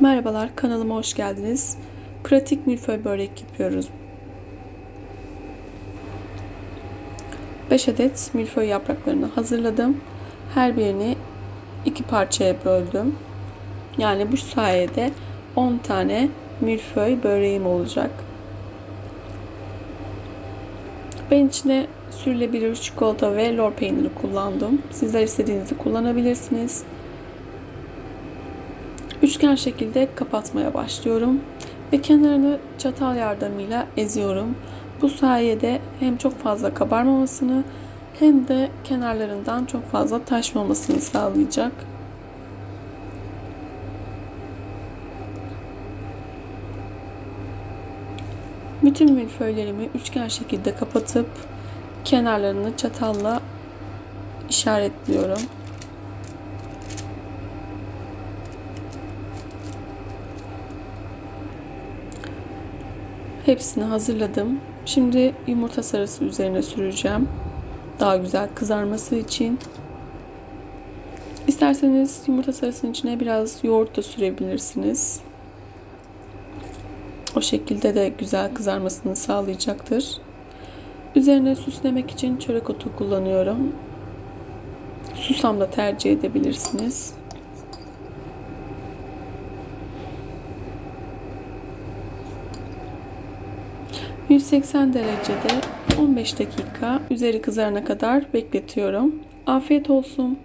Merhabalar, kanalıma hoş geldiniz. Pratik milföy börek yapıyoruz. 5 adet milföy yapraklarını hazırladım. Her birini iki parçaya böldüm. Yani bu sayede 10 tane milföy böreğim olacak. Ben içine sürülebilir çikolata ve lor peyniri kullandım. Sizler istediğinizi kullanabilirsiniz. Üçgen şekilde kapatmaya başlıyorum ve kenarını çatal yardımıyla eziyorum. Bu sayede hem çok fazla kabarmamasını hem de kenarlarından çok fazla taşmamasını sağlayacak. Bütün milföylerimi üçgen şekilde kapatıp kenarlarını çatalla işaretliyorum. Hepsini hazırladım. Şimdi yumurta sarısı üzerine süreceğim. Daha güzel kızarması için. İsterseniz yumurta sarısının içine biraz yoğurt da sürebilirsiniz. O şekilde de güzel kızarmasını sağlayacaktır. Üzerine süslemek için çörek otu kullanıyorum. Susam da tercih edebilirsiniz. 180 derecede 15 dakika üzeri kızarana kadar bekletiyorum. Afiyet olsun.